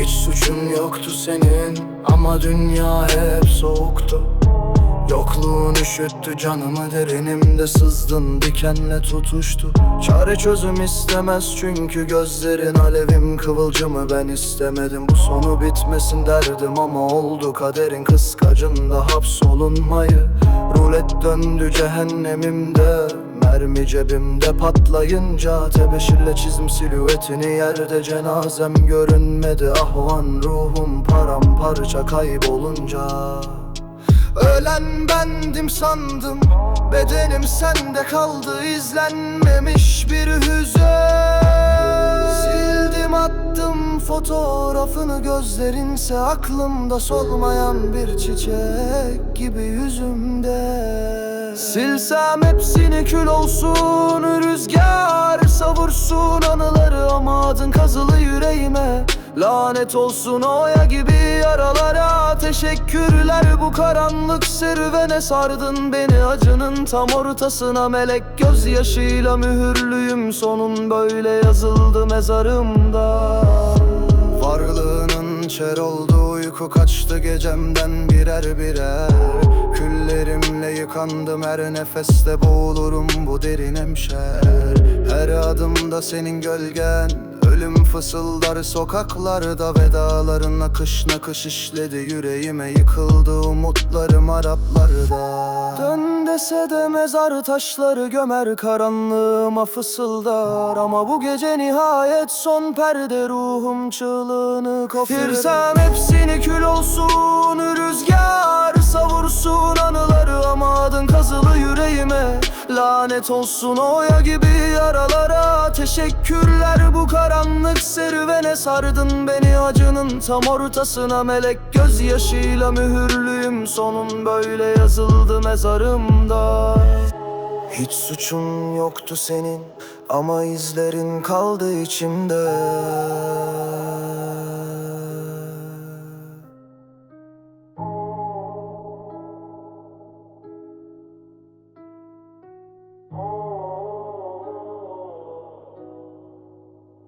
Hiç suçum yoktu senin ama dünya hep soğuktu. Yokluğun üşüttü canımı derinimde sızdın dikenle tutuştu. Çare çözüm istemez çünkü gözlerin alevim kıvılcımı ben istemedim. Bu sonu bitmesin derdim ama oldu kaderin kıskacında hapsolunmayı. Rulet döndü cehennemimde Mermi cebimde patlayınca. Tebeşirle çizim silüetini yerde cenazem görünmedi. Ah o an ruhum paramparça kaybolunca Ölen bendim sandım Bedenim sende kaldı. İzlenmemiş bir hüzün. Sildim attım fotoğrafını gözlerinse. Aklımda solmayan bir çiçek gibi yüzümde. Silsem hepsini kül olsun Rüzgar savursun anıları. Ama adın kazılı yüreğime Lanet olsun oya gibi yaralara. Teşekkürler bu karanlık serüvene. Sardın beni acının tam ortasına. Melek gözyaşıyla mühürlüyüm. Sonun böyle yazıldı mezarımda. Varlığının çer oldu. Uyku kaçtı gecemden birer birer. Küllerimle yıkandım her nefeste. Boğulurum bu derin hemşer. Her adımda senin gölgen Ölüm fısıldar sokaklarda Vedaların akış nakış işledi. Yüreğime Yıkıldı umutlarım Araplarda. Dön dese de mezar taşları gömer Karanlığıma fısıldar. Ama bu gece nihayet son perde Ruhum çığlığını koparır Firsem hepsini kül olsun Rüzgar savursun Lanet olsun oya gibi yaralara. Teşekkürler bu karanlık serüvene. Sardın beni acının tam ortasına. Melek gözyaşıyla mühürlüyüm. Sonun böyle yazıldı mezarımda. Hiç suçun yoktu senin Ama izlerin kaldı içimde